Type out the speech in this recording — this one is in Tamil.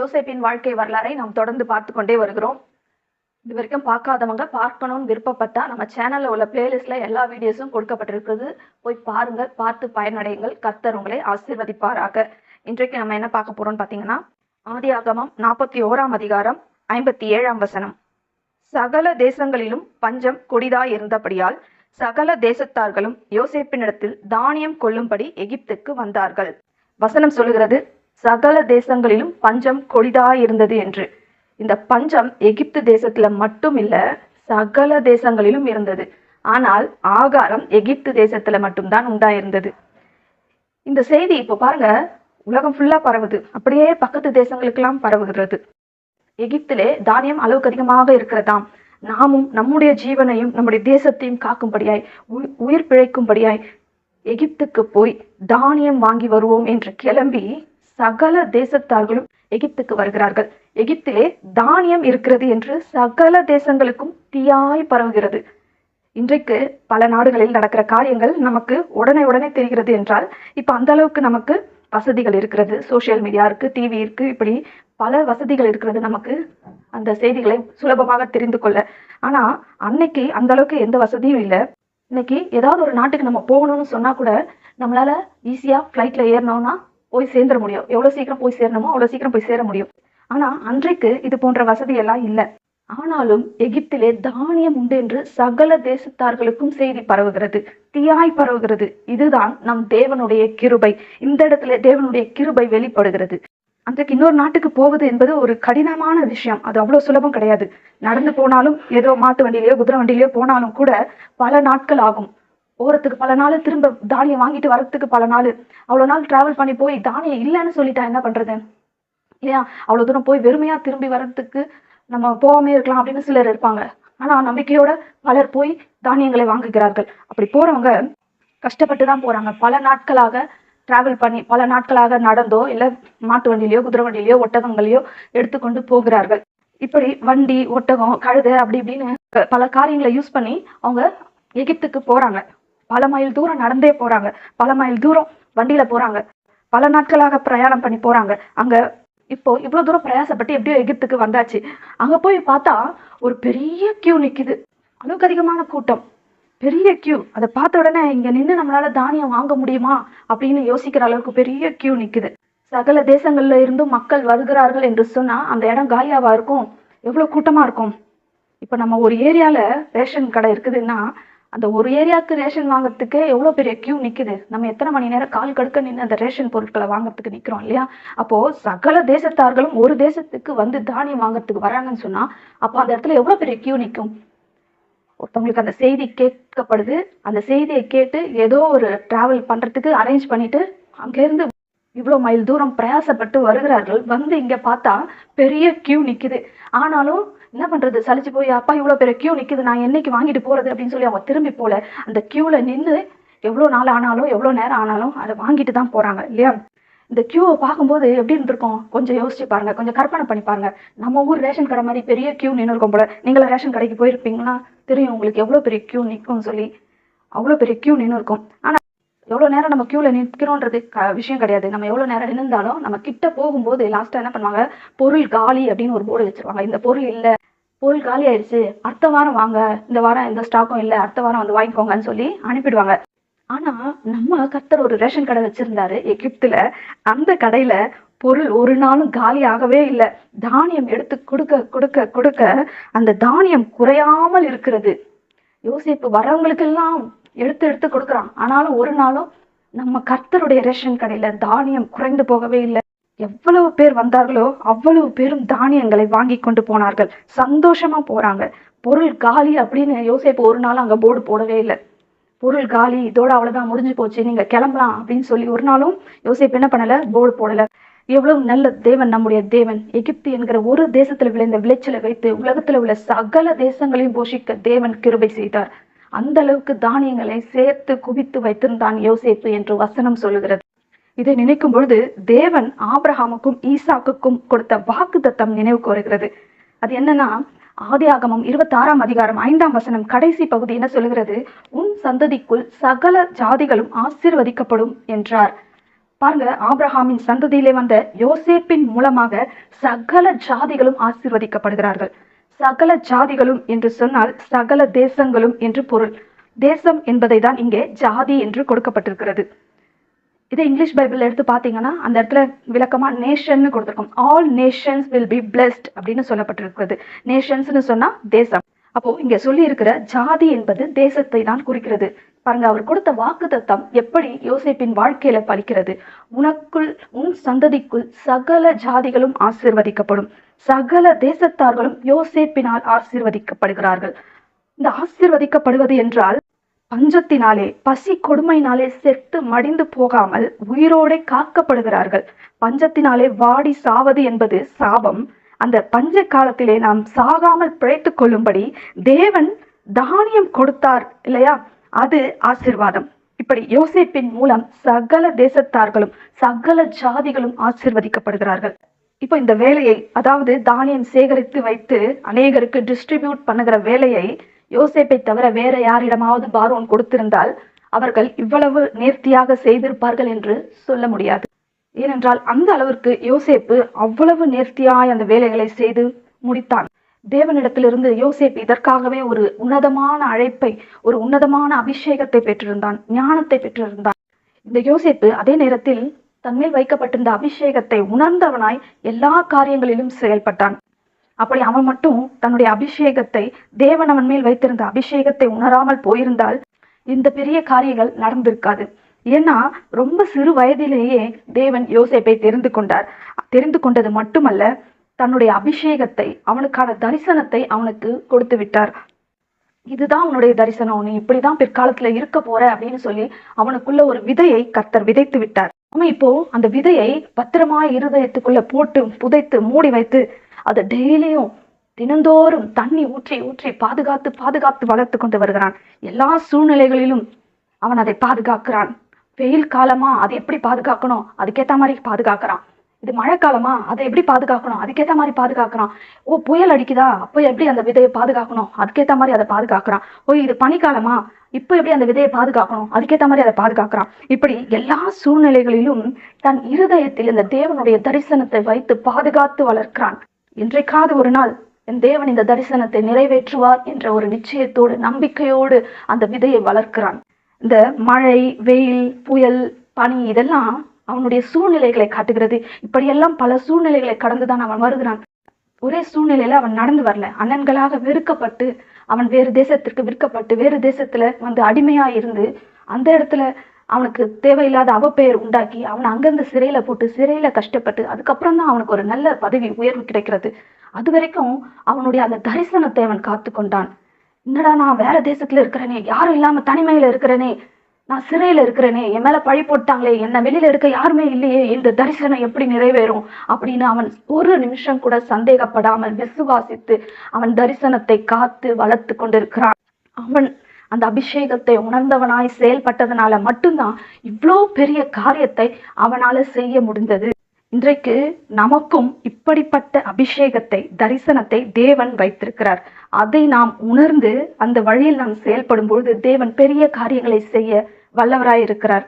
யோசேப்பின் வாழ்க்கை வரலாறை நாம் தொடர்ந்து பார்த்து கொண்டே வருகிறோம். இது வரைக்கும் பார்க்காதவங்க பார்க்கணும்னு விருப்பப்பட்டா நம்ம சேனல்ல உள்ள பிளேலிஸ்ட்ல எல்லா வீடியோஸும் கொடுக்கப்பட்டிருக்கிறது. போய் பாருங்கள் பார்த்து பயனடையுங்கள். கர்த்தர் உங்களை ஆசீர்வதிப்பாராக. இன்றைக்கு நம்ம என்ன பார்க்க போறோம்னு பார்த்தீங்கன்னா ஆதியாகமம் நாற்பத்தி ஓராம் அதிகாரம் ஐம்பத்தி ஏழாம் வசனம். சகல தேசங்களிலும் பஞ்சம் கொடிதாய் இருந்தபடியால் சகல தேசத்தார்களும் யோசேப்பினிடத்தில் தானியம் கொள்ளும்படி எகிப்துக்கு வந்தார்கள். வசனம் சொல்லுகிறது சகல தேசங்களிலும் பஞ்சம் கொடிதாய் இருந்தது என்று. இந்த பஞ்சம் எகிப்து தேசத்துல மட்டும் இல்ல சகல தேசங்களிலும் இருந்தது. ஆனால் ஆகாரம் எகிப்து தேசத்துல மட்டும்தான் உண்டாயிருந்தது. இந்த செய்தி இப்போ பாருங்க உலகம் ஃபுல்லா பரவுது. அப்படியே பக்கத்து தேசங்களுக்கெல்லாம் பரவுகிறது. எகிப்திலே தானியம் அளவுக்கு அதிகமாக இருக்கிறதாம். நாமும் நம்முடைய ஜீவனையும் நம்முடைய தேசத்தையும் காக்கும்படியாய் உயிர் பிழைக்கும்படியாய் எகிப்துக்கு போய் தானியம் வாங்கி வருவோம் என்று கிளம்பி சகல தேசத்தார்களும் எகிப்துக்கு வருகிறார்கள். எகிப்திலே தானியம் இருக்கிறது என்று சகல தேசங்களுக்கும் தீயாய் பரவுகிறது. இன்றைக்கு பல நாடுகளில் நடக்கிற காரியங்கள் நமக்கு உடனே உடனே தெரிகிறது என்றால் இப்போ அந்த அளவுக்கு நமக்கு வசதிகள் இருக்கிறது. சோஷியல் மீடியா இருக்கு டிவி இருக்கு இப்படி பல வசதிகள் இருக்கிறது நமக்கு. அந்த செய்திகளை சுலபமாக தெரிந்து கொள்ள. ஆனா அன்னைக்கு அந்த அளவுக்கு எந்த வசதியும் இல்லை. இன்னைக்கு ஏதாவது ஒரு நாட்டுக்கு நம்ம போகணும்னு சொன்னா கூட நம்மளால ஈஸியா ஃப்ளைட்ல ஏறினோம்னா போய் சேர்ந்துட முடியும். எவ்வளவு சீக்கிரம் போய் சேரணுமோ அவ்வளவு சீக்கிரம் போய் சேர முடியும். ஆனா அன்றைக்கு இது போன்ற வசதி எல்லாம் இல்லை. ஆனாலும் எகிப்திலே தானியம் உண்டு என்று சகல தேசத்தார்களுக்கும் செய்தி பரவுகிறது. தீயாய் பரவுகிறது. இதுதான் நம் தேவனுடைய கிருபை. இந்த இடத்துல தேவனுடைய கிருபை வெளிப்படுகிறது. அன்றைக்கு இன்னொரு நாட்டுக்கு போவது என்பது ஒரு கடினமான விஷயம். அது அவ்வளவு சுலபம் கிடையாது. நடந்து போனாலும் ஏதோ மாட்டு வண்டியிலயோ குதிரை வண்டியிலேயோ போனாலும் கூட பல நாட்கள் ஆகும். போறதுக்கு பல நாள் திரும்ப தானியம் வாங்கிட்டு வர்றதுக்கு பல நாள். அவ்வளவு நாள் டிராவல் பண்ணி போய் தானியம் இல்லைன்னு சொல்லிட்டா என்ன பண்றது? இல்லையா? அவ்வளவு தூரம் போய் வெறுமையா திரும்பி வர்றதுக்கு நம்ம போகாமே இருக்கலாம் அப்படின்னு சிலர் இருப்பாங்க. ஆனா நம்பிக்கையோட பலர் போய் தானியங்களை வாங்குகிறார்கள். அப்படி போறவங்க கஷ்டப்பட்டு தான் போறாங்க. பல நாட்களாக டிராவல் பண்ணி பல நாட்களாக நடந்தோ இல்ல மாட்டு வண்டியிலயோ குதிரை வண்டியிலயோ ஒட்டகங்களையோ எடுத்துக்கொண்டு போகிறார்கள். இப்படி வண்டி ஒட்டகம் கழுதை அப்படி இப்படின்னு பல காரியங்களை யூஸ் பண்ணி அவங்க எகிப்துக்கு போறாங்க. பல மைல் தூரம் நடந்தே போறாங்க. பல மைல் தூரம் வண்டியில போறாங்க. பல நாட்களாக பிரயாணம் பண்ணி போறாங்க. அங்க இப்போ இவ்வளவு தூரம் பிரயாசப்பட்டு எப்படியோ எகிப்துக்கு வந்தாச்சு. அங்க போய் பார்த்தா ஒரு பெரிய கியூ நிக்குது. அளவுக்கு அதிகமான கூட்டம். பெரிய கியூ அதை பார்த்த உடனே இங்க நின்று நம்மளால தானியம் வாங்க முடியுமா அப்படின்னு யோசிக்கிற அளவுக்கு பெரிய கியூ நிக்குது. சகல தேசங்கள்ல இருந்தும் மக்கள் வருகிறார்கள் என்று சொன்னா அந்த இடம் காலியாவா இருக்கும்? எவ்வளவு கூட்டமா இருக்கும்? இப்ப நம்ம ஒரு ஏரியால ரேஷன் கடை இருக்குதுன்னா அந்த ஒரு ஏரியாவுக்கு ரேஷன் வாங்குறதுக்கே எவ்வளோ பெரிய கியூ நிற்குது நம்ம எத்தனை மணி நேரம் கால் கடுக்க நின்று அந்த ரேஷன் பொருட்களை வாங்குறதுக்கு நிற்கிறோம் இல்லையா? அப்போ சகல தேசத்தார்களும் ஒரு தேசத்துக்கு வந்து தானியம் வாங்குறதுக்கு வராங்கன்னு சொன்னா அப்போ அந்த இடத்துல எவ்வளோ பெரிய கியூ நிற்கும் ஒருத்தவங்களுக்கு அந்த செய்தி கேட்கப்படுது. அந்த செய்தியை கேட்டு ஏதோ ஒரு டிராவல் பண்றதுக்கு அரேஞ்ச் பண்ணிட்டு அங்கேருந்து இவ்வளோ மைல் தூரம் பிரயாசப்பட்டு வருகிறார்கள். வந்து இங்க பார்த்தா பெரிய கியூ நிற்குது ஆனாலும் என்ன பண்றது? சலிச்சு போய் அப்பா இவ்வளோ பெரிய கியூ நிற்குது நான் என்னைக்கு வாங்கிட்டு போறது? அப்படின்னு சொல்லி அவங்க திரும்பி போல அந்த கியூல நின்று எவ்வளோ நாள் ஆனாலும் எவ்வளோ நேரம் ஆனாலும் அதை வாங்கிட்டு தான் போறாங்க இல்லையா? இந்த கியூவை பார்க்கும்போது எப்படி இருந்திருக்கும்? கொஞ்சம் யோசிச்சு பாருங்க கொஞ்சம் கற்பனை பண்ணி பாருங்க. நம்ம ஊர் ரேஷன் கடை மாதிரி பெரிய கியூ நின்று இருக்கும் போல. நீங்களும் ரேஷன் கடைக்கு போயிருப்பீங்களா? தெரியும் உங்களுக்கு எவ்வளோ பெரிய கியூ நிற்கும்னு சொல்லி. அவ்வளோ பெரிய கியூ நின்று இருக்கும். ஆனா எவ்வளோ நேரம் நம்ம கியூல நிற்கிறோன்றது க விஷயம் கிடையாது. நம்ம எவ்வளோ நேரம் நின்றுந்தாலும் நம்ம கிட்ட போகும்போது லாஸ்ட்டாக என்ன பண்ணுவாங்க? பொருள் காலி அப்படின்னு ஒரு போர்டு வச்சிருவாங்க. இந்த பொருள் இல்லை பொருள் காலி ஆயிடுச்சு. அடுத்த வாரம் வாங்க. இந்த வாரம் எந்த ஸ்டாக்கும் இல்லை. அடுத்த வாரம் வந்து வாங்கிக்கோங்கன்னு சொல்லி அனுப்பிடுவாங்க. ஆனா நம்ம கர்த்தர் ஒரு ரேஷன் கடை வச்சிருந்தாரு எகிப்துல. அந்த கடையில பொருள் ஒரு நாளும் காலி ஆகவே இல்லை. தானியம் எடுத்து கொடுக்க கொடுக்க கொடுக்க அந்த தானியம் குறையாமல் இருக்கிறது. யோசிப்பு வரவங்களுக்கெல்லாம் எடுத்து எடுத்து கொடுக்குறான். ஆனாலும் ஒரு நாளும் நம்ம கர்த்தருடைய ரேஷன் கடையில தானியம் குறைந்து போகவே இல்லை. எவ்வளவு பேர் வந்தார்களோ அவ்வளவு பேரும் தானியங்களை வாங்கி கொண்டு போனார்கள். சந்தோஷமா போறாங்க. பொருள் காலி அப்படின்னு யோசிப்பு ஒரு நாள் அங்க போர்டு போடவே இல்லை. பொருள் காலி இதோட அவ்வளவுதான் முடிஞ்சு போச்சு நீங்க கிளம்பலாம் அப்படின்னு சொல்லி ஒரு நாளும் யோசிப்பு என்ன பண்ணல? போர்டு போடல. எவ்வளவு நல்ல தேவன் நம்முடைய தேவன். எகிப்து என்கிற ஒரு தேசத்துல விளைந்த விளைச்சலை வைத்து உலகத்துல உள்ள சகல தேசங்களையும் போஷிக்க தேவன் கிருபை செய்தார். அந்த அளவுக்கு தானியங்களை சேர்த்து குவித்து வைத்திருந்தான் யோசேப்பு என்று வசனம் சொல்லுகிறது. இதை நினைக்கும் பொழுது தேவன் ஆபிரகாமுக்கும் ஈசாக்குக்கும் கொடுத்த வாக்கு தத்தம் நினைவுக்கு வருகிறது அது என்னன்னா ஆதியாகமம் இருபத்தி ஆறாம் அதிகாரம் ஐந்தாம் வசனம் கடைசி பகுதி என்ன சொல்லுகிறது? உன் சந்ததிக்குள் சகல ஜாதிகளும் ஆசிர்வதிக்கப்படும் என்றார். பாருங்க ஆப்ரஹாமின் சந்ததியிலே வந்த யோசேப்பின் மூலமாக சகல ஜாதிகளும் ஆசிர்வதிக்கப்படுகிறார்கள். சகல ஜாதிகளும் என்று சொன்னால் சகல தேசங்களும் என்று பொருள். தேசம் என்பதை தான் இங்கே ஜாதி என்று கொடுக்கப்பட்டிருக்கிறது. இதே இங்கிலீஷ் பைபிள் எடுத்து பார்த்தீங்கன்னா அந்த இடத்துல விளக்கமா நேஷன்னு கொடுத்துருக்கோம். All nations will be blessed அப்படின்னு சொல்லப்பட்டிருக்கிறது. நேஷன்ஸ்னு சொன்னா தேசம். அப்போ இங்க சொல்லி இருக்கிற ஜாதி என்பது தேசத்தை தான் குறிக்கிறது. பாருங்க அவர் கொடுத்த வாக்குத்தத்தம் எப்படி யோசிப்பின் வாழ்க்கையில பலிக்கிறது? உனக்குள் உன் சந்ததிக்குள் சகல ஜாதிகளும் ஆசீர்வதிக்கப்படும். சகல தேசத்தார்களும் யோசேப்பினால் ஆசீர்வதிக்கப்படுகிறார்கள். இந்த ஆசீர்வதிக்கப்படுவது என்றால் பஞ்சத்தினாலே பசி கொடுமையினாலே செத்து மடிந்து போகாமல் உயிரோடே காக்கப்படுகிறார்கள். பஞ்சத்தினாலே வாடி சாவது என்பது சாபம். அந்த பஞ்ச காலத்திலே நாம் சாகாமல் பிழைத்துக் கொள்ளும்படி தேவன் தானியம் கொடுத்தார் இல்லையா? அது ஆசீர்வாதம். இப்படி யோசேப்பின் மூலம் சகல தேசத்தார்களும் சகல ஜாதிகளும் ஆசிர்வதிக்கப்படுகிறார்கள். இப்போ இந்த வேலையை அதாவது தானியம் சேகரித்து வைத்து அநேகருக்கு டிஸ்ட்ரிபியூட் பண்ணுகிற வேலையை யோசேப்பை தவிர வேற யாரிடமாவது பார்வோன் கொடுத்திருந்தால் அவர்கள் இவ்வளவு நேர்த்தியாக செய்திருப்பார்கள் என்று சொல்ல முடியாது. ஏனென்றால் அந்த அளவிற்கு யோசேப்பு அவ்வளவு நேர்த்தியாய் அந்த வேலைகளை செய்து முடித்தான். தேவனிடத்திலிருந்து யோசேப் இதற்காகவே ஒரு உன்னதமான அழைப்பை ஒரு உன்னதமான அபிஷேகத்தை பெற்றிருந்தான் ஞானத்தை பெற்றிருந்தான். இந்த யோசேப்பு அதே நேரத்தில் தன்மேல் வைக்கப்பட்டிருந்த அபிஷேகத்தை உணர்ந்தவனாய் எல்லா காரியங்களிலும் செயல்பட்டான். அப்படி அவன் மட்டும் தன்னுடைய அபிஷேகத்தை தேவன் அவன் மேல் வைத்திருந்த அபிஷேகத்தை உணராமல் போயிருந்தால் இந்த பெரிய காரியங்கள் நடந்திருக்காது. ஏன்னா ரொம்ப சிறு வயதிலேயே தேவன் யோசேப்பை தெரிந்து கொண்டார். தெரிந்து கொண்டது மட்டுமல்ல தன்னுடைய அபிஷேகத்தை அவனுக்கான தரிசனத்தை அவனுக்கு கொடுத்து விட்டார். இதுதான் உன்னுடைய தரிசனம். நீ இப்படிதான் பிற்காலத்துல இருக்க போற அப்படின்னு சொல்லி அவனுக்குள்ள ஒரு விதையை கர்த்தர் விதைத்து விட்டார். அவன் இப்போ அந்த விதையை பத்திரமா இருதயத்துக்குள்ள போட்டு புதைத்து மூடி வைத்து அதை டெய்லியும் தினந்தோறும் தண்ணி ஊற்றி ஊற்றி பாதுகாத்து பாதுகாத்து வளர்த்து கொண்டு வருகிறான். எல்லா சூழ்நிலைகளிலும் அவன் அதை பாதுகாக்கிறான். வெயில் காலமா அதை எப்படி பாதுகாக்கணும்? அதுக்கேத்த மாதிரி பாதுகாக்கிறான். இது மழைக்காலமா? அதை எப்படி பாதுகாக்கணும்? அதுக்கேத்த மாதிரி பாதுகாக்கிறான். ஓ புயல் அடிக்குதா? அப்போ எப்படி அந்த விதையை பாதுகாக்கணும்? அதுக்கேத்த மாதிரி அதை பாதுகாக்கிறான். ஓ இது பனிக்காலமா? இப்போ எப்படி அந்த விதையை பாதுகாக்கணும்? அதுக்கேத்த மாதிரி அதை பாதுகாக்கிறான். இப்படி எல்லா சூழ்நிலைகளிலும் தன் இருதயத்தில் இந்த தேவனுடைய தரிசனத்தை வைத்து பாதுகாத்து வளர்க்கிறான். என்றைக்காவது ஒரு நாள் என் தேவன் இந்த தரிசனத்தை நிறைவேற்றுவார் என்ற ஒரு நிச்சயத்தோடு நம்பிக்கையோடு அந்த விதையை வளர்க்கிறான். இந்த மழை வெயில் புயல் பனி இதெல்லாம் அவனுடைய சூழ்நிலைகளை காட்டுகிறது. இப்படியெல்லாம் பல சூழ்நிலைகளை கடந்துதான் அவன் வருகிறான். ஒரே சூழ்நிலையில அவன் நடந்து வரல. அண்ணன்களாக வெறுக்கப்பட்டு அவன் வேறு தேசத்திற்கு விற்கப்பட்டு வேறு தேசத்துல வந்து அடிமையா இருந்து அந்த இடத்துல அவனுக்கு தேவையில்லாத அவப்பெயர் உண்டாக்கி அவனை அங்கிருந்து சிறையில போட்டு சிறையில கஷ்டப்பட்டு அதுக்கப்புறம் தான் அவனுக்கு ஒரு நல்ல பதவி உயர்வு கிடைக்கிறது. அது வரைக்கும் அவனுடைய அந்த தரிசனத்தை அவன் காத்து கொண்டான் என்னடா நான் வேற தேசத்துல இருக்கிறேனே யாரும் இல்லாம தனிமையில இருக்கிறேனே நான் சிறையில இருக்கிறேனே என் மேல பழி போட்டாங்களே என்னை வெளியில எடுக்க யாருமே இல்லையே இந்த தரிசனம் எப்படி நிறைவேறும்? அப்படின்னு அவன் ஒரு நிமிஷம் கூட சந்தேகப்படாமல் விசுவாசித்து அவன் தரிசனத்தை காத்து வளர்த்து கொண்டிருக்கிறான். அவன் அந்த அபிஷேகத்தை உணர்ந்தவனாய் செயல்பட்டதுனால மட்டும்தான் இவ்வளோ பெரிய காரியத்தை அவனால செய்ய முடிந்தது. இன்றைக்கு நமக்கும் இப்படிப்பட்ட அபிஷேகத்தை தரிசனத்தை தேவன் வைத்திருக்கிறார். அதை நாம் உணர்ந்து அந்த வழியில் நாம் செயல்படும் பொழுது தேவன் பெரிய காரியங்களை செய்ய வல்லவராய் இருக்கிறார்.